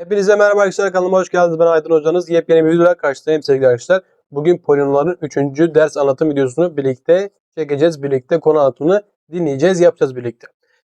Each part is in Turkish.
Hepinize merhaba arkadaşlar kanalıma hoş geldiniz. Ben Aydın Hocanız. Yepyeni bir videoda karşınızdayım sevgili arkadaşlar. Bugün polinomların 3. ders anlatım videosunu birlikte çekeceğiz. Birlikte konu anlatımını dinleyeceğiz, yapacağız birlikte.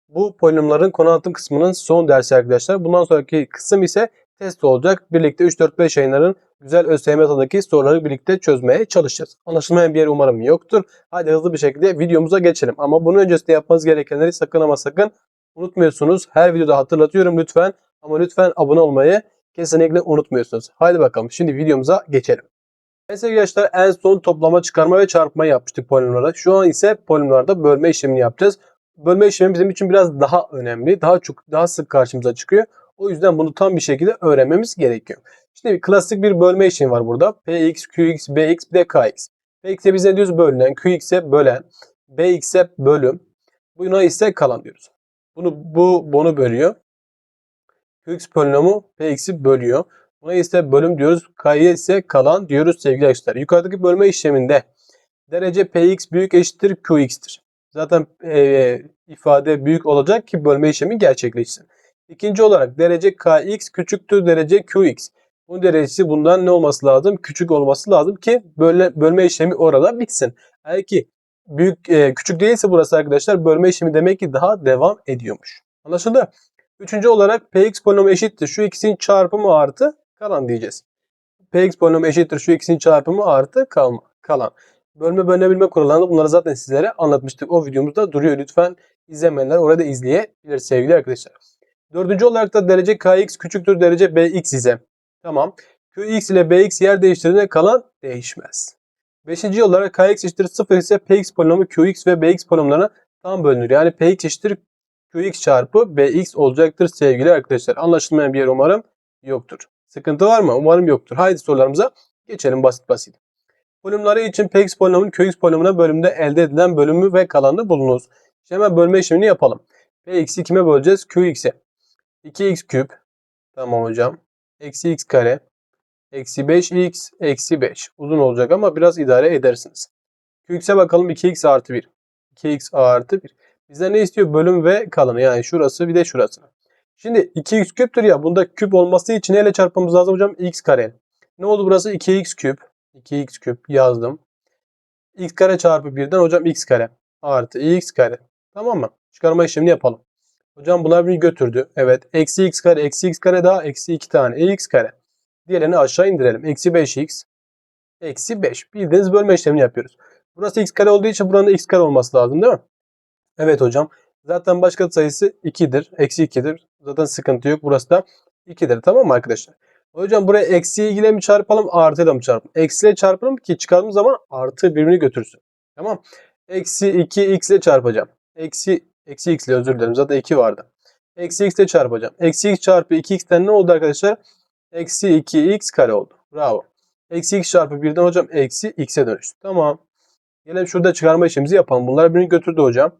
Bu polinomların konu anlatım kısmının son dersi arkadaşlar. Bundan sonraki kısım ise test olacak. Birlikte 3-4-5 yayınların güzel ÖSYM tadındaki soruları birlikte çözmeye çalışacağız. Anlaşılmayan bir yer umarım yoktur. Hadi hızlı bir şekilde videomuza geçelim. Ama bunun öncesinde yapmanız gerekenleri sakın ama sakın unutmuyorsunuz. Her videoda hatırlatıyorum lütfen. Ama lütfen abone olmayı kesinlikle unutmuyorsunuz. Haydi bakalım şimdi videomuza geçelim. Evet sevgili arkadaşlar en son toplama, çıkarma ve çarpma yapmıştık polinomlara. Şu an ise polinomlarda bölme işlemini yapacağız. Bölme işlemi bizim için biraz daha önemli. Daha çok daha sık karşımıza çıkıyor. O yüzden bunu tam bir şekilde öğrenmemiz gerekiyor. Şimdi bir klasik bir bölme işlemi var burada. Px, Qx, Bx, bir de Kx. Px'e biz ne diyoruz? Bölünen. Qx'e bölen. Bx'e bölüm. Buna ise kalan diyoruz. Bunu bu bunu bölüyor. Qx polinomu Px'i bölüyor. Buna ise bölüm diyoruz. K'ya ise kalan diyoruz sevgili arkadaşlar. Yukarıdaki bölme işleminde derece Px büyük eşittir Qx'tir. Zaten e, ifade büyük olacak ki bölme işlemi gerçekleşsin. İkinci olarak derece Kx küçüktür derece Qx. Bu derecesi bundan ne olması lazım? Küçük olması lazım ki böyle bölme işlemi orada bitsin. Eğer ki büyük e, küçük değilse burası arkadaşlar bölme işlemi demek ki daha devam ediyormuş. Anlaşıldı? Üçüncü olarak px polinomu eşittir şu ikisinin çarpımı artı kalan diyeceğiz. px polinomu eşittir şu ikisinin çarpımı artı kalma, kalan. Bölme bölünebilme kurallarını bunları zaten sizlere anlatmıştık. O videomuzda duruyor. Lütfen izlemeyenler orada izleyebilir sevgili arkadaşlar. Dördüncü olarak da derece kx küçüktür derece bx ise. Tamam. qx ile bx yer değiştirdiğinde kalan değişmez. Beşinci olarak kx eşittir 0 ise px polinomu qx ve bx polinomlarına tam bölünür. Yani px eşittir qx çarpı bx olacaktır sevgili arkadaşlar. Anlaşılmayan bir yer umarım yoktur. Sıkıntı var mı? Umarım yoktur. Haydi sorularımıza geçelim basit basit. Polinomları için px polinomunun qx polinomuna bölümde elde edilen bölümü ve kalanını bulunuz. Şimdi hemen bölme işlemini yapalım. px'i kime böleceğiz? qx'e. 2x küp. Tamam hocam. Eksi x kare. Eksi 5x. Eksi 5. Uzun olacak ama biraz idare edersiniz. qx'e bakalım 2x artı 1. 2x artı 1. Bizden ne istiyor? Bölüm ve kalanı. Yani şurası bir de şurası. Şimdi 2x küptür ya. Bunda küp olması için neyle çarpmamız lazım hocam? x kare. Ne oldu burası? 2x küp. 2x küp yazdım. x kare çarpı 1'den hocam x kare. Artı x kare. Tamam mı? Çıkarma işlemini yapalım. Hocam bunlar birbirini götürdü. Evet. Eksi x kare. Eksi x kare daha. Eksi 2 tane. x kare. Diğerini aşağı indirelim. Eksi 5x. Eksi 5. Bildiğiniz bölme işlemini yapıyoruz. Burası x kare olduğu için buranın x kare olması lazım değil mi? Evet hocam. Zaten başka sayısı 2'dir. Eksi 2'dir. Zaten sıkıntı yok. Burası da 2'dir. Tamam mı arkadaşlar? Hocam buraya eksi ile mi çarpalım artıyla mı çarpalım? Eksiyle çarpalım ki çıkardığımız zaman artı birbirini götürsün. Tamam. Eksi 2x ile çarpacağım. Eksi, eksi x ile özür dilerim. Zaten 2 vardı. Eksi x ile çarpacağım. Eksi x çarpı 2x'ten ne oldu arkadaşlar? Eksi 2x kare oldu. Bravo. Eksi x çarpı 1'den hocam eksi x'e dönüştü. Tamam. Gelelim şurada çıkarma işlemimizi yapalım. Bunlar birbirini götürdü hocam.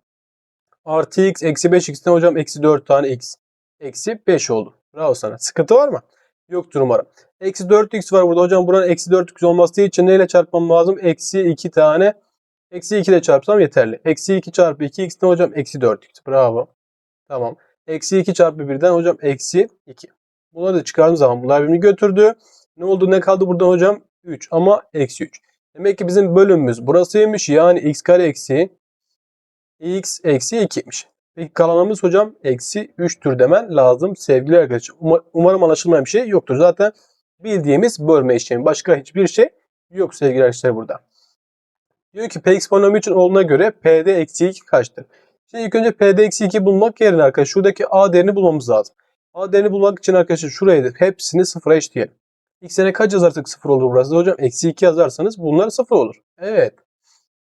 Artı x eksi 5x'ten hocam eksi 4 tane x. Eksi 5 oldu. Bravo sana. Sıkıntı var mı? Yoktur umarım. Eksi 4x var burada. Hocam buranın eksi 4x olması için neyle çarpmam lazım? Eksi 2 tane. Eksi 2 ile çarpsam yeterli. Eksi 2 çarpı 2x'ten hocam eksi 4x. Bravo. Tamam. Eksi 2 çarpı 1'den hocam eksi 2. Bunları da çıkardığım zaman bunlar birbirini götürdü. Ne oldu? Ne kaldı burada hocam? 3 ama eksi 3. Demek ki bizim bölümümüz burasıymış. Yani x kare eksi x eksi 2'ymiş. Peki kalanımız hocam eksi 3'tür demen lazım sevgili arkadaşlar. Umar, umarım anlaşılmayan bir şey yoktur. Zaten bildiğimiz bölme işlemi. Başka hiçbir şey yok sevgili arkadaşlar burada. Diyor ki px polinomu için olduğuna göre pd eksi 2 kaçtır? Şimdi ilk önce pd eksi 2 bulmak yerine arkadaşlar şuradaki a değerini bulmamız lazım. A değerini bulmak için arkadaşlar şuraya hepsini sıfıra eşitleyelim. X'e kaç yazarsak sıfır olur burası hocam? Eksi 2 yazarsanız bunlar sıfır olur. Evet.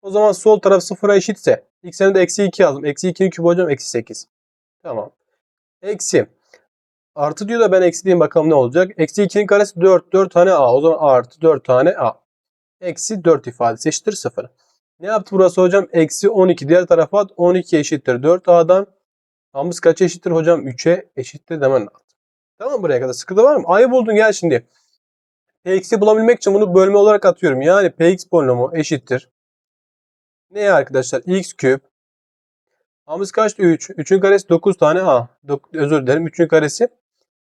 O zaman sol taraf sıfıra eşitse x'e de eksi 2 yazdım. Eksi 2'nin kübü hocam eksi 8. Tamam. Eksi. Artı diyor da ben eksi diyeyim bakalım ne olacak. Eksi 2'nin karesi 4. 4 tane a. O zaman artı 4 tane a. Eksi 4 ifadesi eşittir 0. Ne yaptı burası hocam? Eksi 12. Diğer tarafa at. 12 eşittir 4a'dan. A'mız kaç eşittir hocam? 3'e eşittir demen lazım. Tamam buraya kadar sıkıntı var mı? A'yı buldun gel şimdi. Px'i bulabilmek için bunu bölme olarak atıyorum. Yani Px polinomu eşittir. Ne arkadaşlar? X küp. A'mız kaçtı? 3. 3'ün karesi 9 tane A. Dok özür dilerim. 3'ün karesi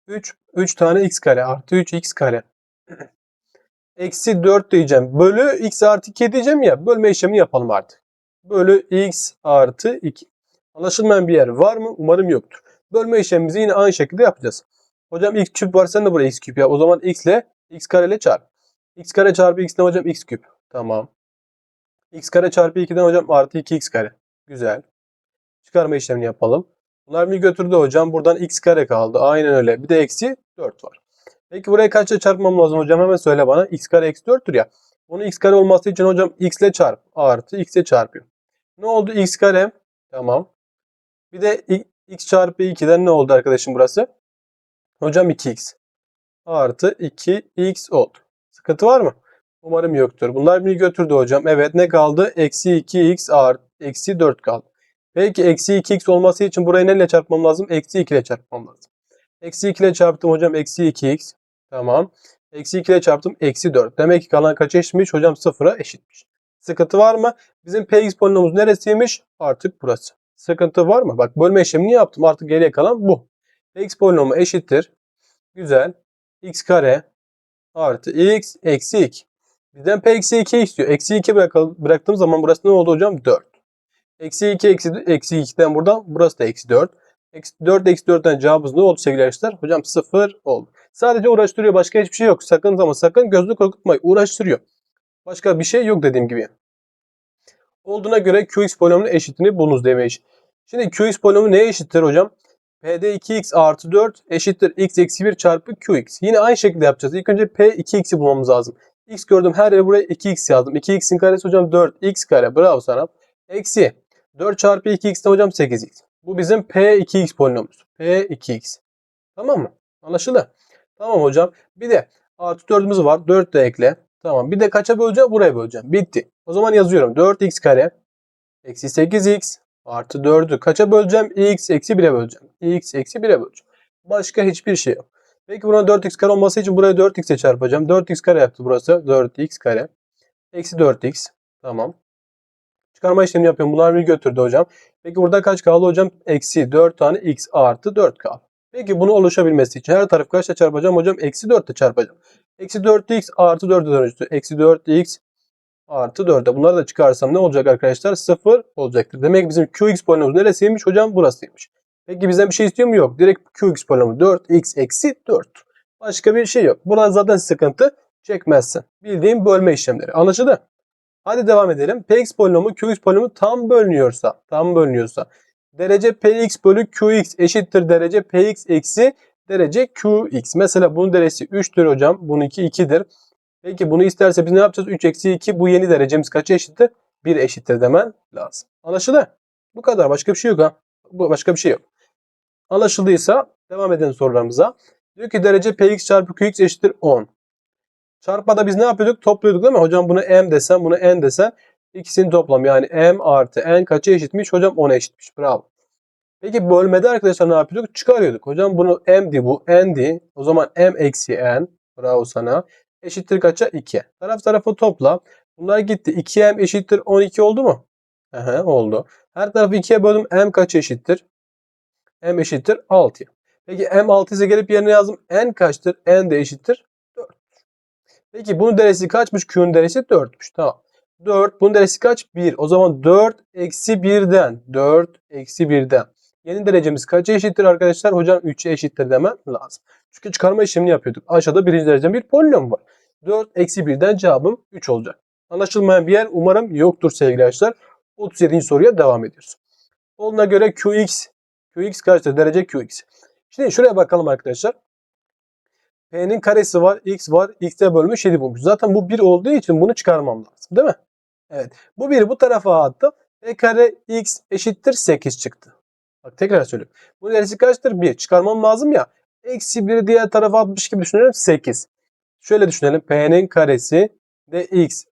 3, 3 tane x kare artı 3x kare. Eksi 4 diyeceğim. Bölü x artı 2 diyeceğim ya. Bölme işlemini yapalım artık. Bölü x artı 2. Anlaşılmayan bir yer var mı? Umarım yoktur. Bölme işlemimizi yine aynı şekilde yapacağız. Hocam x küp var sen de buraya x küp ya. O zaman x ile x kare ile çarp. x kare çarpı x ne hocam? x küp. Tamam. X kare çarpı 2'den hocam artı 2x kare. Güzel. Çıkarma işlemini yapalım. Bunlar bir götürdü hocam. Buradan x kare kaldı. Aynen öyle. Bir de eksi 4 var. Peki buraya kaçla çarpmam lazım hocam? Hemen söyle bana. x kare eksi 4'tür ya. Bunu x kare olması için hocam x ile çarp. Artı x ile çarpıyorum. Ne oldu? x kare. Tamam. Bir de x çarpı 2'den ne oldu arkadaşım burası? Hocam 2x. Artı 2x oldu. Sıkıntı var mı? Umarım yoktur. Bunlar beni götürdü hocam. Evet ne kaldı? Eksi 2x artı eksi 4 kaldı. Peki eksi 2x olması için burayı neyle çarpmam lazım? Eksi 2 ile çarpmam lazım. Eksi 2 ile çarptım hocam. Eksi 2x. Tamam. Eksi 2 ile çarptım. Eksi 4. Demek ki kalan kaça eşitmiş? Hocam 0'a eşitmiş. Sıkıntı var mı? Bizim px polinomumuz neresiymiş? Artık burası. Sıkıntı var mı? Bak bölme işlemini yaptım. Artık geriye kalan bu. px polinomu eşittir. Güzel. x kare artı x eksi 2. Bizden p eksi 2 istiyor. Eksi 2 bırakalım, bıraktığım zaman burası ne oldu hocam? 4. Eksi 2 eksi, eksi 2'den buradan burası da eksi 4. Eksi 4 eksi 4'ten cevabımız ne oldu sevgili arkadaşlar? Hocam 0 oldu. Sadece uğraştırıyor. Başka hiçbir şey yok. Sakın ama sakın gözlü korkutmayın. Uğraştırıyor. Başka bir şey yok dediğim gibi. Olduğuna göre qx polinomunun eşitini bulunuz demiş. Şimdi qx polinomu neye eşittir hocam? P'de 2x artı 4 eşittir x eksi 1 çarpı qx. Yine aynı şekilde yapacağız. İlk önce p 2x'i bulmamız lazım. X gördüm her yere buraya 2x yazdım. 2x'in karesi hocam 4x kare. Bravo sana. Eksi 4 çarpı 2x de hocam 8x. Bu bizim p2x polinomumuz. p2x. Tamam mı? Anlaşıldı. Tamam hocam. Bir de artı 4'ümüz var. 4 de ekle. Tamam. Bir de kaça böleceğim? Buraya böleceğim. Bitti. O zaman yazıyorum. 4x kare eksi 8x artı 4'ü kaça böleceğim? x eksi 1'e böleceğim. x eksi 1'e böleceğim. Başka hiçbir şey yok. Peki buna 4x kare olması için buraya 4x ile çarpacağım. 4x kare yaptı burası. 4x kare. Eksi 4x. Tamam. Çıkarma işlemi yapıyorum. Bunlar bir götürdü hocam. Peki burada kaç kaldı hocam? Eksi 4 tane x artı 4 kaldı. Peki bunu oluşabilmesi için her tarafı kaçla çarpacağım hocam? Eksi 4 ile çarpacağım. Eksi 4x artı 4'e dönüştü. Eksi 4x artı 4'e. Bunları da çıkarsam ne olacak arkadaşlar? 0 olacaktır. Demek bizim qx polinomumuz neresiymiş hocam? Burasıymış. Peki bizden bir şey istiyor mu? Yok. Direkt qx polinomu 4x eksi 4. Başka bir şey yok. Buradan zaten sıkıntı çekmezsin. Bildiğim bölme işlemleri. Anlaşıldı? Hadi devam edelim. Px polinomu qx polinomu tam bölünüyorsa, tam bölünüyorsa derece px bölü qx eşittir derece px eksi derece qx. Mesela bunun derecesi 3'tür hocam. Bununki 2'dir. Peki bunu isterse biz ne yapacağız? 3 eksi 2 bu yeni derecemiz kaça eşittir? 1 eşittir demen lazım. Anlaşıldı? Bu kadar. Başka bir şey yok ha. Başka bir şey yok. Anlaşıldıysa devam edelim sorularımıza. Diyor ki derece px çarpı qx eşittir 10. Çarpmada biz ne yapıyorduk? Topluyorduk değil mi? Hocam bunu m desem, bunu n desem ikisini toplam yani m artı n kaça eşitmiş? Hocam 10'a eşitmiş. Bravo. Peki bölmede arkadaşlar ne yapıyorduk? Çıkarıyorduk. Hocam bunu m'di bu n'di. O zaman m eksi n. Bravo sana. Eşittir kaça? 2. Taraf tarafa topla. Bunlar gitti. 2m eşittir 12 oldu mu? Aha, oldu. Her tarafı 2'ye böldüm. m kaç eşittir? M eşittir 6. Peki m 6 ise gelip yerine yazdım. n kaçtır? n de eşittir 4. Peki bunun deresi kaçmış? Q'nun deresi 4'müş. Tamam. 4. Bunun deresi kaç? 1. O zaman 4 eksi 1'den. 4 eksi 1'den. Yeni derecemiz kaça eşittir arkadaşlar? Hocam 3'e eşittir demen lazım. Çünkü çıkarma işlemini yapıyorduk. Aşağıda birinci dereceden bir polinom var. 4 eksi 1'den cevabım 3 olacak. Anlaşılmayan bir yer umarım yoktur sevgili arkadaşlar. 37. soruya devam ediyoruz. Olduğuna göre Qx Qx kaçtır? Derece Qx. Şimdi şuraya bakalım arkadaşlar. P'nin karesi var, x var, x'e bölmüş 7 bulmuş. Zaten bu 1 olduğu için bunu çıkarmam lazım değil mi? Evet. Bu 1'i bu tarafa attım. P kare x eşittir 8 çıktı. Bak tekrar söylüyorum. Bunun deresi kaçtır? 1. Çıkarmam lazım ya. Eksi 1'i diğer tarafa atmış gibi düşünelim. 8. Şöyle düşünelim. P'nin karesi de x.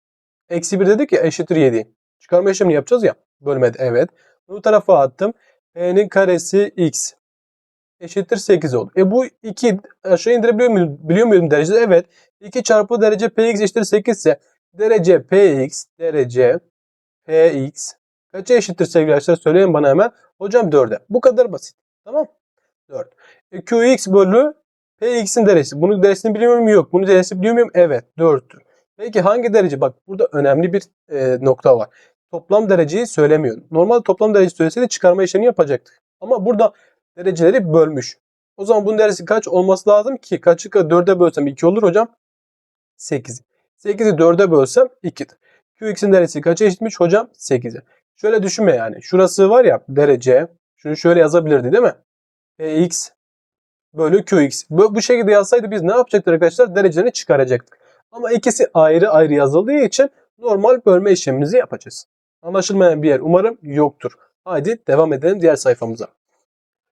Eksi 1 dedik ya eşittir 7. Çıkarma işlemini yapacağız ya. Bölmede evet. Bu tarafa attım. P'nin karesi x eşittir 8 oldu. E bu 2 aşağı indirebiliyor muyum? Biliyor muyum derecede? Evet. 2 çarpı derece px eşittir 8 ise derece px derece px kaça eşittir sevgili arkadaşlar? Söyleyin bana hemen. Hocam 4'e. Bu kadar basit. Tamam. 4. E, qx bölü Px'in derecesi. Bunun derecesini biliyor muyum? Yok. Bunun derecesini biliyor muyum? Evet. 4'tür. Peki hangi derece? Bak burada önemli bir e, nokta var. Toplam dereceyi söylemiyor. Normalde toplam dereceyi söyleseydi çıkarma işlemini yapacaktık. Ama burada dereceleri bölmüş. O zaman bunun derecesi kaç olması lazım ki? Kaçı 4'e bölsem 2 olur hocam? 8. 8'i 4'e bölsem 2'dir. Qx'in derecesi kaça eşitmiş hocam? 8'e. Şöyle düşünme yani. Şurası var ya derece. Şunu şöyle yazabilirdi değil mi? Px bölü Qx. Bu şekilde yazsaydı biz ne yapacaktık arkadaşlar? Derecelerini çıkaracaktık. Ama ikisi ayrı ayrı yazıldığı için normal bölme işlemimizi yapacağız. Anlaşılmayan bir yer umarım yoktur. Haydi devam edelim diğer sayfamıza.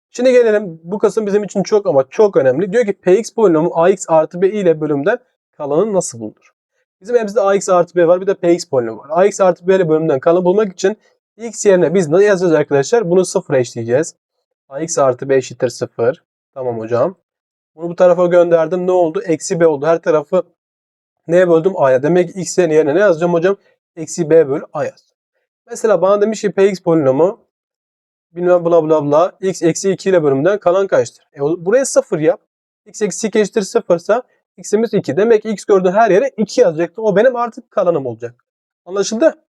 Şimdi gelelim. Bu kısım bizim için çok ama çok önemli. Diyor ki Px polinomu ax artı b ile bölümden kalanı nasıl bulunur? Bizim elimizde ax artı b var bir de px polinomu var. ax artı b ile bölümden kalanı bulmak için x yerine biz ne yazacağız arkadaşlar? Bunu sıfıra eşleyeceğiz. ax artı b eşittir 0. Tamam hocam. Bunu bu tarafa gönderdim. Ne oldu? Eksi b oldu. Her tarafı neye böldüm? a'ya. Demek ki x yerine ne yazacağım hocam? Eksi b bölü a yaz. Mesela bana demiş ki px polinomu bilmem bla bla bla x eksi 2 ile bölümden kalan kaçtır? E, buraya 0 yap. x eksi 2 eşittir 0 ise x'imiz 2. Demek ki x gördüğü her yere 2 yazacaktı. O benim artık kalanım olacak. Anlaşıldı?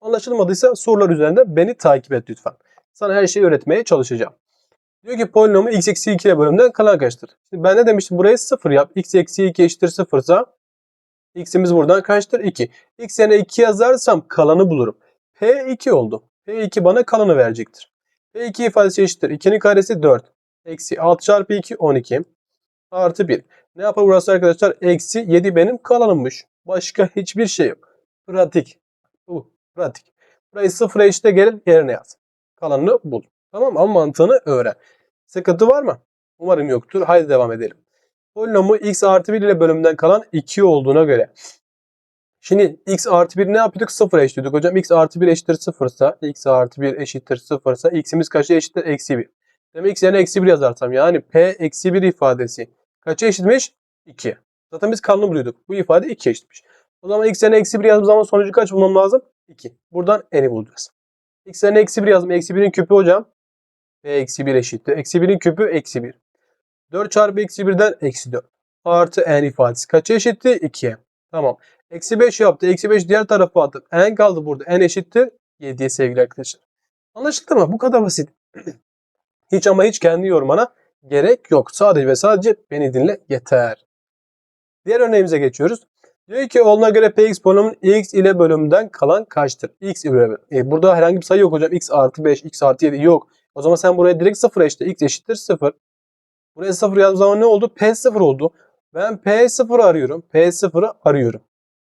Anlaşılmadıysa sorular üzerinde beni takip et lütfen. Sana her şeyi öğretmeye çalışacağım. Diyor ki polinomu x eksi 2 ile bölümden kalan kaçtır? Şimdi ben ne demiştim? Buraya 0 yap. x eksi 2 eşittir 0 ise x'imiz buradan kaçtır? 2. x yerine 2 yazarsam kalanı bulurum. P 2 oldu. p2 bana kalanı verecektir. p2 ifadesi eşittir. 2'nin karesi 4. Eksi 6 çarpı 2 12. Artı 1. Ne yapar burası arkadaşlar? Eksi 7 benim kalanımmış. Başka hiçbir şey yok. Pratik. Bu pratik. Burayı sıfıra eşite gelin yerine yaz. Kalanını bul. Tamam? Ama mantığını öğren. Sıkıntı var mı? Umarım yoktur. Haydi devam edelim. Polinomu x artı 1 ile bölümden kalan 2 olduğuna göre. Şimdi x artı 1 ne yapıyorduk? 0 eşitiyorduk. Hocam x artı 1 eşittir 0 ise x artı 1 eşittir 0 ise x'imiz kaça eşittir? Eksi 1. Demek x yerine eksi 1 yazarsam yani p eksi 1 ifadesi kaça eşitmiş? 2. Zaten biz kanunu buluyorduk. Bu ifade 2 eşitmiş. O zaman x yerine eksi 1 yazdığım zaman sonucu kaç bulmam lazım? 2. Buradan n'i bulacağız. x yerine eksi 1 yazdım. Eksi 1'in küpü hocam. p eksi 1 eşittir. Eksi 1'in küpü eksi 1. 4 çarpı eksi 1'den eksi 4. Artı n ifadesi kaça eşitti? 2'ye. Tamam. Eksi 5 yaptı. Eksi 5 diğer tarafa atıp n kaldı burada. n eşittir 7'ye sevgili arkadaşlar. Anlaşıldı mı? Bu kadar basit. hiç ama hiç kendi yorumana gerek yok. Sadece ve sadece beni dinle yeter. Diğer örneğimize geçiyoruz. Diyor ki olduğuna göre px polinomun x ile bölümden kalan kaçtır? x ile e, Burada herhangi bir sayı yok hocam. x artı 5, x artı 7 yok. O zaman sen buraya direkt 0 eşit. x eşittir 0. Buraya 0 yazdığım zaman ne oldu? P 0 oldu. Ben P 0 arıyorum. P 0'ı arıyorum.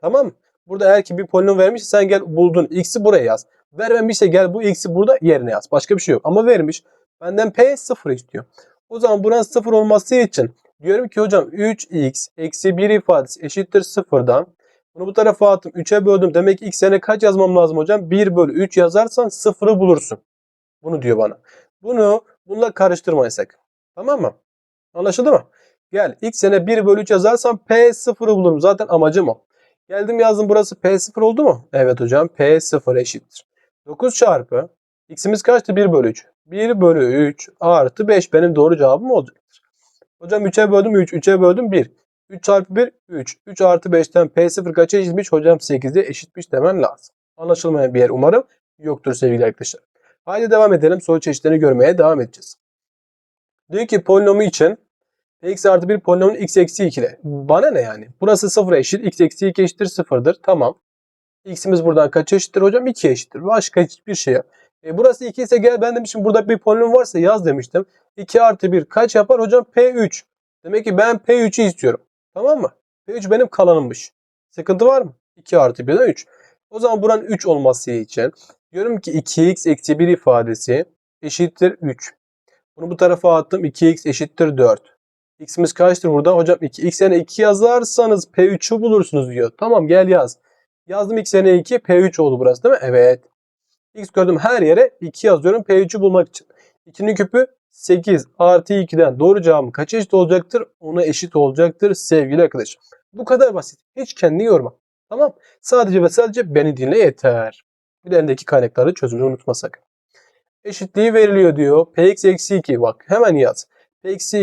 Tamam mı? Burada eğer ki bir polinom vermişse sen gel buldun. X'i buraya yaz. Vermemişse gel bu x'i burada yerine yaz. Başka bir şey yok. Ama vermiş. Benden P 0 istiyor. O zaman buranın 0 olması için diyorum ki hocam 3x eksi 1 ifadesi eşittir 0'dan. Bunu bu tarafa attım. 3'e böldüm. Demek ki x yerine kaç yazmam lazım hocam? 1 bölü 3 yazarsan 0'ı bulursun. Bunu diyor bana. Bunu bununla karıştırmayın sakın. Tamam mı? Anlaşıldı mı? Gel x yerine 1 bölü 3 yazarsam P0'ı bulurum. Zaten amacım o. Geldim yazdım burası P0 oldu mu? Evet hocam P0 eşittir. 9 çarpı x'imiz kaçtı? 1 bölü 3. 1 bölü 3 artı 5 benim doğru cevabım olacaktır. Hocam 3'e böldüm 3. 3'e böldüm 1. 3 çarpı 1 3. 3 artı 5'ten P0 kaça eşitmiş? Hocam 8'e eşitmiş demem lazım. Anlaşılmayan bir yer umarım yoktur sevgili arkadaşlar. Haydi devam edelim. Soru çeşitlerini görmeye devam edeceğiz. Diyor ki polinomu için x artı 1 polinomun x eksi 2 ile. Bana ne yani? Burası 0 eşit. x eksi 2 eşittir 0'dır. Tamam. x'imiz buradan kaç eşittir hocam? 2 eşittir. Başka hiçbir şey yok. E burası 2 ise gel ben demişim burada bir polinom varsa yaz demiştim. 2 artı 1 kaç yapar hocam? P3. Demek ki ben P3'ü istiyorum. Tamam mı? P3 benim kalanımmış. Sıkıntı var mı? 2 artı 1'den 3. O zaman buranın 3 olması için diyorum ki 2x eksi 1 ifadesi eşittir 3. Bunu bu tarafa attım. 2x eşittir 4. X'imiz kaçtır burada? Hocam 2. X yerine 2 yazarsanız P3'ü bulursunuz diyor. Tamam gel yaz. Yazdım X yerine 2. P3 oldu burası değil mi? Evet. X gördüm her yere 2 yazıyorum P3'ü bulmak için. 2'nin küpü 8 artı 2'den doğru cevabım kaç eşit olacaktır? Ona eşit olacaktır sevgili arkadaşım. Bu kadar basit. Hiç kendini yorma. Tamam. Sadece ve sadece beni dinle yeter. Bir de elindeki kaynakları çözmeyi unutma sakın. Eşitliği veriliyor diyor. Px eksi 2 bak hemen yaz. Px,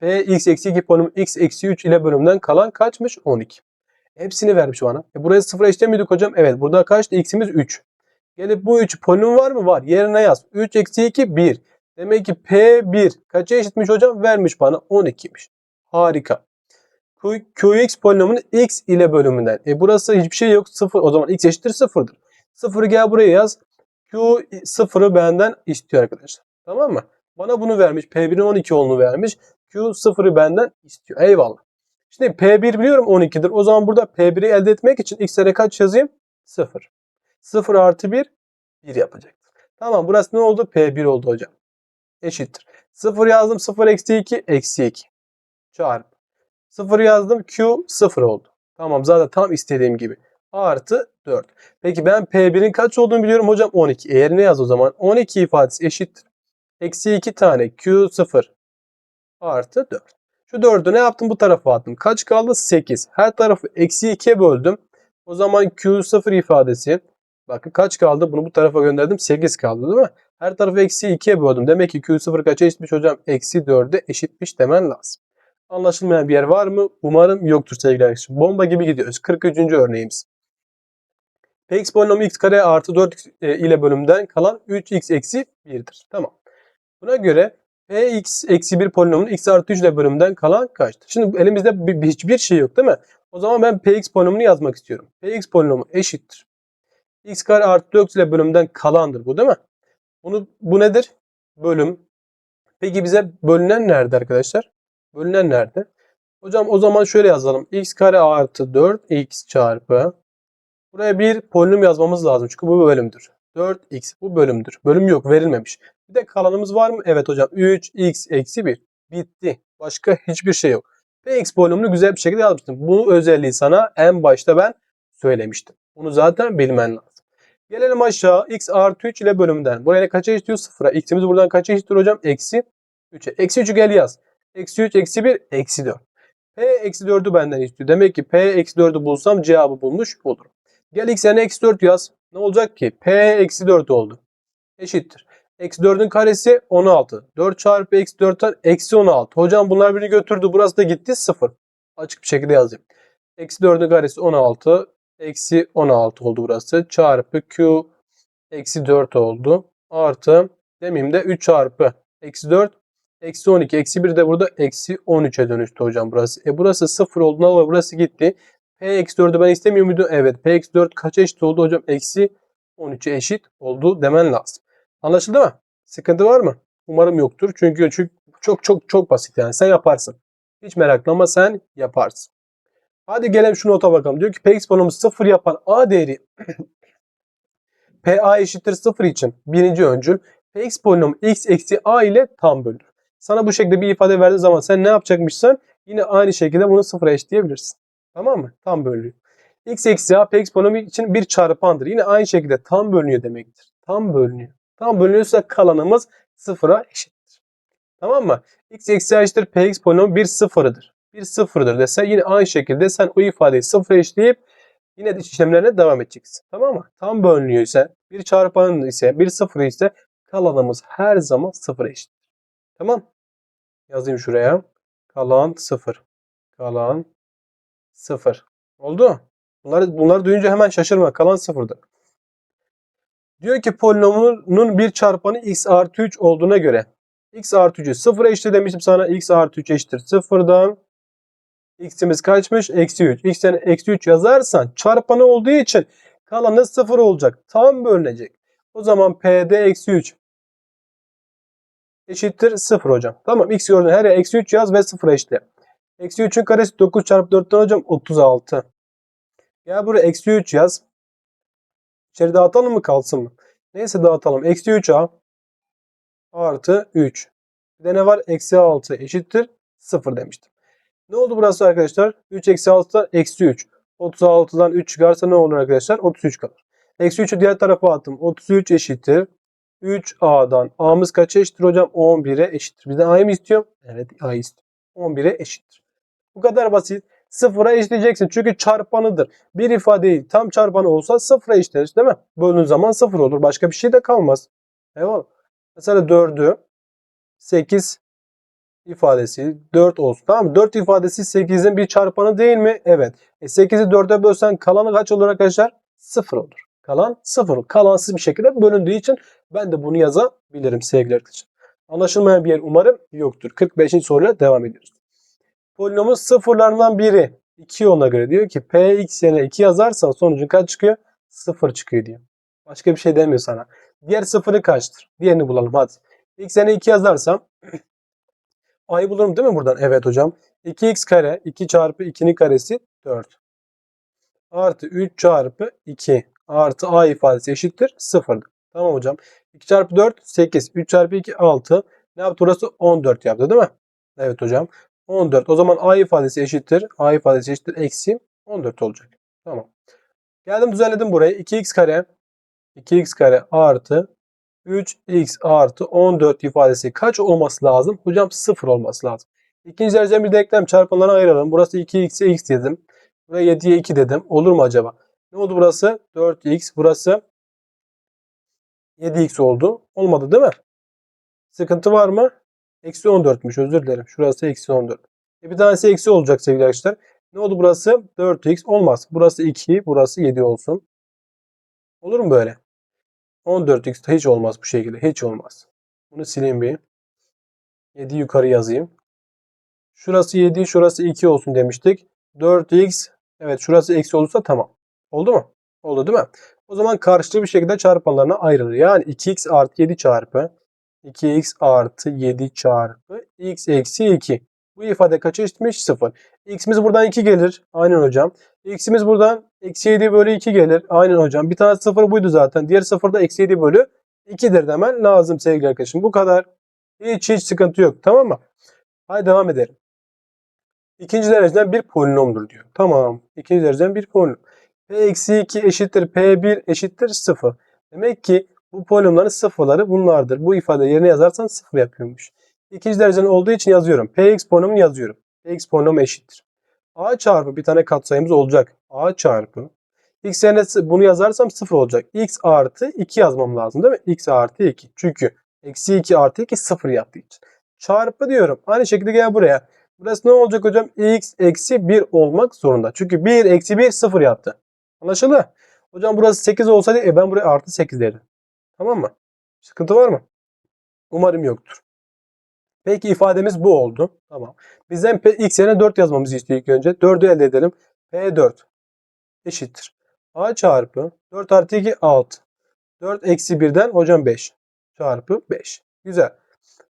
P x eksi 2 polinom x eksi 3 ile bölümden kalan kaçmış? 12. Hepsini vermiş bana. E buraya sıfıra eşitemiyorduk hocam. Evet burada kaçtı? X'imiz 3. Gelip bu 3 polinom var mı? Var. Yerine yaz. 3 eksi 2 1. Demek ki P1 kaça eşitmiş hocam? Vermiş bana 12'miş. Harika. Q- Qx polinomunun x ile bölümünden. E burası hiçbir şey yok. 0. O zaman x eşittir 0'dır. 0'ı gel buraya yaz. Q 0'ı benden istiyor arkadaşlar. Tamam mı? Bana bunu vermiş. P1'in 12 olduğunu vermiş. Q 0'ı benden istiyor. Eyvallah. Şimdi P1 biliyorum 12'dir. O zaman burada P1'i elde etmek için x'lere kaç yazayım? 0. 0 artı 1 1 yapacaktır. Tamam burası ne oldu? P1 oldu hocam. Eşittir. 0 yazdım. 0 eksi 2 eksi 2. Çarpı. 0 yazdım. Q 0 oldu. Tamam zaten tam istediğim gibi. Artı 4. Peki ben P1'in kaç olduğunu biliyorum hocam 12. Eğer ne yaz o zaman? 12 ifadesi eşittir. Eksi 2 tane Q0 artı 4. Şu 4'ü ne yaptım? Bu tarafa attım. Kaç kaldı? 8. Her tarafı eksi 2'ye böldüm. O zaman Q0 ifadesi bakın kaç kaldı? Bunu bu tarafa gönderdim. 8 kaldı değil mi? Her tarafı eksi 2'ye böldüm. Demek ki Q0 kaça eşitmiş hocam? Eksi 4'e eşitmiş demen lazım. Anlaşılmayan bir yer var mı? Umarım yoktur sevgili arkadaşlar. Bomba gibi gidiyoruz. 43. örneğimiz. Px polinomu x kare artı 4 ile bölümden kalan 3x eksi 1'dir. Tamam. Buna göre px eksi 1 polinomunun x artı 3 ile bölümden kalan kaçtır? Şimdi elimizde bir- hiçbir şey yok değil mi? O zaman ben px polinomunu yazmak istiyorum. px polinomu eşittir. x kare artı 4 ile bölümden kalandır bu değil mi? Bunu, bu nedir? Bölüm. Peki bize bölünen nerede arkadaşlar? Bölünen nerede? Hocam o zaman şöyle yazalım. x kare artı 4x çarpı. Buraya bir polinom yazmamız lazım. Çünkü bu bölümdür. 4x bu bölümdür. Bölüm yok verilmemiş. Bir de kalanımız var mı? Evet hocam 3x eksi 1. Bitti. Başka hiçbir şey yok. Px polinomunu güzel bir şekilde yazmıştım. Bu özelliği sana en başta ben söylemiştim. Bunu zaten bilmen lazım. Gelelim aşağı. x artı 3 ile bölümden. Buraya kaça eşitiyor? Sıfıra. x'imiz buradan kaça eşittir hocam? Eksi 3'e. Eksi 3'ü gel yaz. Eksi 3, eksi 1, eksi 4. P eksi 4'ü benden istiyor. Demek ki P eksi 4'ü bulsam cevabı bulmuş olurum. Gel x yerine eksi 4 yaz. Ne olacak ki? P eksi 4 oldu. Eşittir. Eksi 4'ün karesi 16. 4 çarpı eksi 4'ten eksi 16. Hocam bunlar birini götürdü. Burası da gitti 0. Açık bir şekilde yazayım. Eksi 4'ün karesi 16. Eksi 16 oldu burası. Çarpı Q eksi 4 oldu. Artı demeyeyim de 3 çarpı eksi 4 eksi 12. Eksi 1 de burada eksi 13'e dönüştü hocam burası. E burası 0 olduğuna dolayı burası gitti. P eksi 4'ü ben istemiyor muydum? Evet. P eksi 4 kaça eşit oldu hocam? Eksi 13'e eşit oldu demen lazım. Anlaşıldı mı? Sıkıntı var mı? Umarım yoktur. Çünkü, çünkü çok çok çok basit yani. Sen yaparsın. Hiç meraklama sen yaparsın. Hadi gelelim şu nota bakalım. Diyor ki Px polinomu 0 yapan A değeri PA eşittir 0 için birinci öncül Px polinomu x eksi A ile tam bölünür. Sana bu şekilde bir ifade verdiği zaman sen ne yapacakmışsın? Yine aynı şekilde bunu sıfıra eşitleyebilirsin. Tamam mı? Tam bölünüyor. x eksi a px polinomu için bir çarpandır. Yine aynı şekilde tam bölünüyor demektir. Tam bölünüyor. Tam bölünüyorsa kalanımız sıfıra eşittir. Tamam mı? x eksi eşittir px polinomu bir sıfırıdır. Bir sıfırdır dese yine aynı şekilde sen o ifadeyi sıfıra eşitleyip yine işlemlerine devam edeceksin. Tamam mı? Tam bölünüyor bir çarpanın ise bir sıfır ise kalanımız her zaman sıfıra eşittir. Tamam. Yazayım şuraya. Kalan sıfır. Kalan 0. Oldu. Bunları, bunları duyunca hemen şaşırma. Kalan 0'dır. Diyor ki polinomunun bir çarpanı x artı 3 olduğuna göre x artı 3'ü 0'a eşit demiştim sana. x artı 3 eşittir 0'dan. x'imiz kaçmış? Eksi 3. x'ten eksi 3 yazarsan çarpanı olduğu için kalanı 0 olacak. Tam bölünecek. O zaman p'de eksi 3 eşittir 0 hocam. Tamam x gördüğün her yere eksi 3 yaz ve 0'a eşitle. Eksi 3'ün karesi 9 çarpı 4'ten hocam 36. Ya buraya eksi 3 yaz. İçeri dağıtalım mı kalsın mı? Neyse dağıtalım. Eksi 3a artı 3. Bir de ne var? Eksi 6 eşittir 0 demiştim. Ne oldu burası arkadaşlar? 3 eksi 6'dan eksi 3. 36'dan 3 çıkarsa ne olur arkadaşlar? 33 kalır. Eksi 3'ü diğer tarafa attım. 33 eşittir. 3a'dan a'mız kaça eşittir hocam? 11'e eşittir. Bizden a'yı mı istiyor? Evet a'yı istiyor. 11'e eşittir. Bu kadar basit. Sıfıra eşitleyeceksin. Çünkü çarpanıdır. Bir ifadeyi tam çarpanı olsa sıfıra eşitleriz değil mi? Böldüğün zaman sıfır olur. Başka bir şey de kalmaz. Eyvallah. Mesela 4'ü 8 ifadesi 4 olsun. Tamam mı? 4 ifadesi 8'in bir çarpanı değil mi? Evet. E 8'i 4'e bölsen kalanı kaç olur arkadaşlar? 0 olur. Kalan 0. Kalansız bir şekilde bölündüğü için ben de bunu yazabilirim sevgili arkadaşlar. Anlaşılmayan bir yer umarım yoktur. 45. soruyla devam ediyoruz. Polinomun sıfırlarından biri 2 yoluna göre diyor ki px yerine 2 yazarsan sonucun kaç çıkıyor? 0 çıkıyor diyor. Başka bir şey demiyor sana. Diğer sıfırı kaçtır? Diğerini bulalım hadi. x yerine 2 yazarsam a'yı bulurum değil mi buradan? Evet hocam. 2x kare 2 çarpı 2'nin karesi 4. Artı 3 çarpı 2 artı a ifadesi eşittir 0. Tamam hocam. 2 çarpı 4 8. 3 çarpı 2 6. Ne yaptı burası? 14 yaptı değil mi? Evet hocam. 14. O zaman a ifadesi eşittir. a ifadesi eşittir. Eksi 14 olacak. Tamam. Geldim düzenledim burayı. 2x kare 2x kare artı 3x artı 14 ifadesi kaç olması lazım? Hocam 0 olması lazım. İkinci dereceden bir denklem çarpanlarına ayıralım. Burası 2x'e x dedim. Buraya 7'ye 2 dedim. Olur mu acaba? Ne oldu burası? 4x. Burası 7x oldu. Olmadı değil mi? Sıkıntı var mı? Eksi 14'müş özür dilerim. Şurası eksi 14. E bir tanesi eksi olacak sevgili arkadaşlar. Ne oldu burası? 4x olmaz. Burası 2, burası 7 olsun. Olur mu böyle? 14x de hiç olmaz bu şekilde. Hiç olmaz. Bunu sileyim bir. 7 yukarı yazayım. Şurası 7, şurası 2 olsun demiştik. 4x evet şurası eksi olursa tamam. Oldu mu? Oldu değil mi? O zaman karşılıklı bir şekilde çarpanlarına ayrılır. Yani 2x artı 7 çarpı 2x artı 7 çarpı x eksi 2. Bu ifade kaça eşitmiş? 0. x'imiz buradan 2 gelir. Aynen hocam. x'imiz buradan eksi 7 bölü 2 gelir. Aynen hocam. Bir tane 0 buydu zaten. Diğer 0 da eksi 7 bölü 2'dir demen lazım sevgili arkadaşım. Bu kadar. Hiç hiç sıkıntı yok. Tamam mı? Haydi devam edelim. İkinci dereceden bir polinomdur diyor. Tamam. İkinci dereceden bir polinom. P eksi 2 eşittir P1 eşittir 0. Demek ki bu polinomların sıfırları bunlardır. Bu ifade yerine yazarsan sıfır yapıyormuş. İkinci dereceden olduğu için yazıyorum. Px polinomunu yazıyorum. Px polinomu eşittir. A çarpı bir tane katsayımız olacak. A çarpı. X yerine bunu yazarsam sıfır olacak. X artı 2 yazmam lazım değil mi? X artı 2. Çünkü eksi 2 artı 2 sıfır yaptığı için. Çarpı diyorum. Aynı şekilde gel buraya. Burası ne olacak hocam? X eksi 1 olmak zorunda. Çünkü 1 eksi 1 sıfır yaptı. Anlaşıldı? Hocam burası 8 olsaydı e ben buraya artı 8 derdim. Tamam mı? Sıkıntı var mı? Umarım yoktur. Peki ifademiz bu oldu. Tamam. Bizden x yerine 4 yazmamızı istiyor ilk önce. 4'ü elde edelim. P4 eşittir. A çarpı 4 artı 2 6. 4 eksi 1'den hocam 5 çarpı 5. Güzel.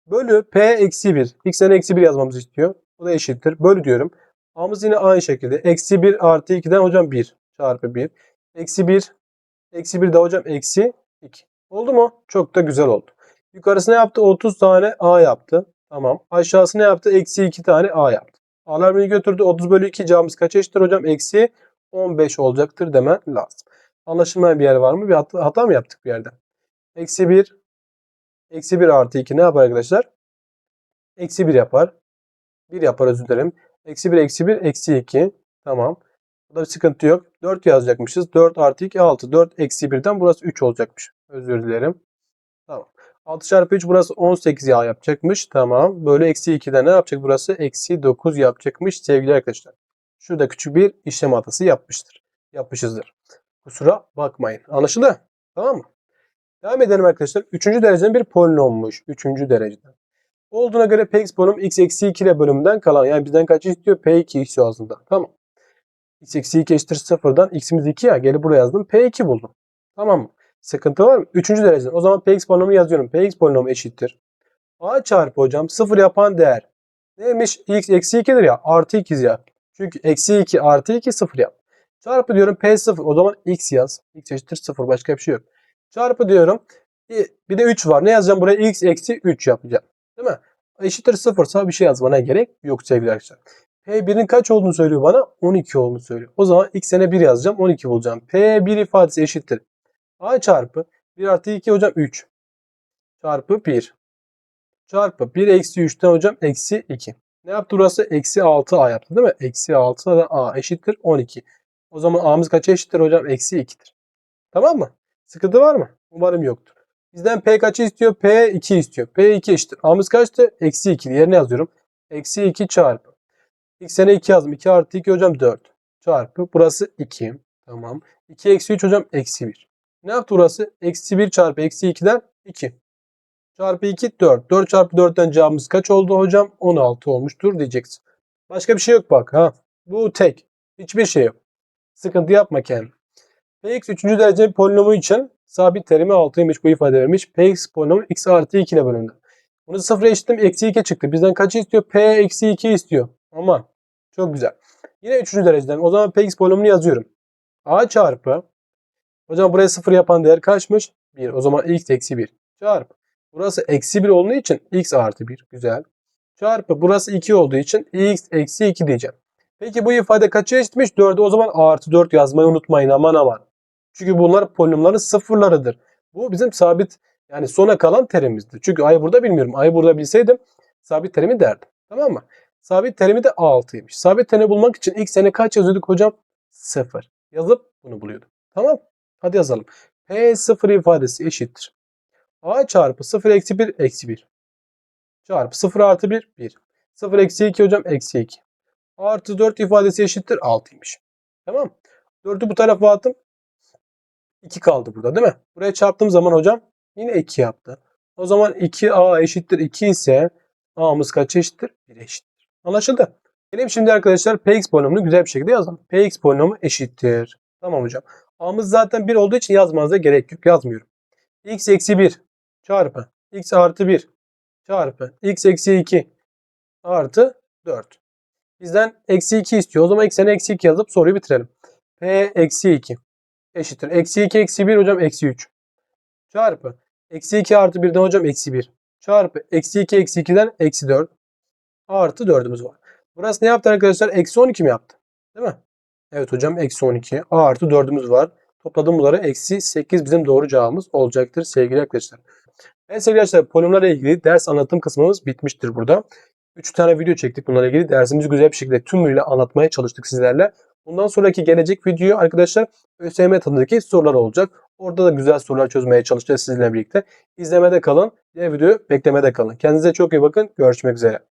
Bölü P eksi 1. X yerine eksi 1 yazmamızı istiyor. O da eşittir. Bölü diyorum. A'mız yine aynı şekilde. Eksi 1 artı 2'den hocam 1 çarpı 1. Eksi 1. Eksi 1 de hocam eksi 2. Oldu mu? Çok da güzel oldu. Yukarısı ne yaptı? 30 tane A yaptı. Tamam. Aşağısı ne yaptı? Eksi 2 tane A yaptı. A'lar beni götürdü. 30 bölü 2 cevabımız kaç eşittir hocam? Eksi 15 olacaktır demen lazım. Anlaşılmayan bir yer var mı? Bir hata, hata mı yaptık bir yerde? Eksi 1 Eksi 1 artı 2 ne yapar arkadaşlar? Eksi 1 yapar. 1 yapar özür dilerim. Eksi 1 eksi 1 eksi 2. Tamam. Burada bir sıkıntı yok. 4 yazacakmışız. 4 artı 2 6. 4 eksi 1'den burası 3 olacakmış. Özür dilerim. Tamam. 6 çarpı 3 burası 18 yağ yapacakmış. Tamam. Böyle eksi 2'de ne yapacak burası? Eksi 9 yapacakmış sevgili arkadaşlar. Şurada küçük bir işlem hatası yapmıştır. Yapmışızdır. Kusura bakmayın. Anlaşıldı? Tamam mı? Devam edelim arkadaşlar. Üçüncü dereceden bir polinommuş. Üçüncü dereceden. Olduğuna göre px polinom x eksi 2 ile bölümünden kalan. Yani bizden kaç istiyor? P2 istiyor aslında. Tamam. X eksi 2 eşittir 0'dan x'imiz 2 ya. Gelip buraya yazdım. P2 buldum. Tamam mı? Sıkıntı var mı? Üçüncü dereceden. O zaman px polinomu yazıyorum. px polinomu eşittir. a çarpı hocam 0 yapan değer. Neymiş? x eksi 2'dir ya. Artı 2 yap. Çünkü eksi 2 artı 2 0 yap. Çarpı diyorum P0. O zaman x yaz. x eşittir 0. Başka bir şey yok. Çarpı diyorum. Bir de 3 var. Ne yazacağım buraya? x eksi 3 yapacağım. Değil mi? Eşittir 0 ise bir şey yazmana gerek yok sevgili arkadaşlar. P1'in kaç olduğunu söylüyor bana? 12 olduğunu söylüyor. O zaman x sene 1 yazacağım. 12 bulacağım. P1 ifadesi eşittir. A çarpı 1 artı 2 hocam 3. Çarpı 1. Çarpı 1 eksi 3'ten hocam eksi 2. Ne yaptı burası? Eksi 6A yaptı değil mi? Eksi 6 da A eşittir 12. O zaman A'mız kaça eşittir hocam? Eksi 2'dir. Tamam mı? Sıkıntı var mı? Umarım yoktur. Bizden P kaçı istiyor? P 2 istiyor. P 2 eşittir. A'mız kaçtı? Eksi 2. Yerine yazıyorum. Eksi 2 çarpı. X'e 2 yazdım. 2 artı 2 hocam 4. Çarpı. Burası 2. Tamam. 2 eksi 3 hocam eksi 1. Ne yaptı burası? Eksi 1 çarpı eksi 2'den 2. Çarpı 2 4. 4 çarpı 4'ten cevabımız kaç oldu hocam? 16 olmuştur diyeceksin. Başka bir şey yok bak ha. Bu tek. Hiçbir şey yok. Sıkıntı yapma kendin. Px 3. derece polinomu için sabit terimi 6'ymış bu ifade vermiş. Px polinomu x artı 2 ile bölündü. Bunu sıfıra eşittim. Eksi 2 çıktı. Bizden kaçı istiyor? P eksi 2 istiyor. Ama çok güzel. Yine 3. dereceden. O zaman Px polinomunu yazıyorum. A çarpı. Hocam buraya 0 yapan değer kaçmış? 1. O zaman x eksi 1. Çarpı. Burası eksi 1 olduğu için x artı 1. Güzel. Çarpı. Burası 2 olduğu için x eksi 2 diyeceğim. Peki bu ifade kaça eşitmiş? 4'e o zaman A artı 4 yazmayı unutmayın aman aman. Çünkü bunlar polinomların sıfırlarıdır. Bu bizim sabit yani sona kalan terimimizdir. Çünkü ay burada bilmiyorum. Ay burada bilseydim sabit terimi derdim. Tamam mı? Sabit terimi de A6'ymış. Sabit terimi bulmak için ilk sene kaç yazıyorduk hocam? 0. Yazıp bunu buluyorduk. Tamam. Hadi yazalım. P0 ifadesi eşittir. A çarpı 0 eksi 1 eksi 1. Çarpı 0 artı 1 1. 0 eksi 2 hocam eksi 2. Artı 4 ifadesi eşittir 6'ymış. Tamam. 4'ü bu tarafa attım. 2 kaldı burada değil mi? Buraya çarptığım zaman hocam yine 2 yaptı. O zaman 2A eşittir 2 ise A'mız kaç eşittir? 1 eşittir. Anlaşıldı. Gelin şimdi arkadaşlar Px polinomunu güzel bir şekilde yazalım. Px polinomu eşittir. Tamam hocam. A'mız zaten 1 olduğu için yazmanıza gerek yok. Yazmıyorum. x eksi 1 çarpı x artı 1 çarpı x eksi 2 artı 4. Bizden eksi 2 istiyor. O zaman x'e eksi 2 yazıp soruyu bitirelim. P eksi 2 eşittir. Eksi 2 eksi 1 hocam eksi 3. Çarpı. Eksi 2 artı 1'den hocam eksi 1. Çarpı. Eksi 2 eksi 2'den eksi 4. Artı 4'ümüz var. Burası ne yaptı arkadaşlar? Eksi 12 mi yaptı? Değil mi? Evet hocam eksi 12. A artı 4'ümüz var. Topladığım bunları eksi 8 bizim doğru cevabımız olacaktır sevgili arkadaşlar. Evet sevgili arkadaşlar polinomlarla ilgili ders anlatım kısmımız bitmiştir burada. 3 tane video çektik bunlarla ilgili. Dersimizi güzel bir şekilde tümüyle anlatmaya çalıştık sizlerle. Bundan sonraki gelecek video arkadaşlar ÖSYM tadındaki sorular olacak. Orada da güzel sorular çözmeye çalışacağız sizinle birlikte. İzlemede kalın. Diğer videoyu beklemede kalın. Kendinize çok iyi bakın. Görüşmek üzere.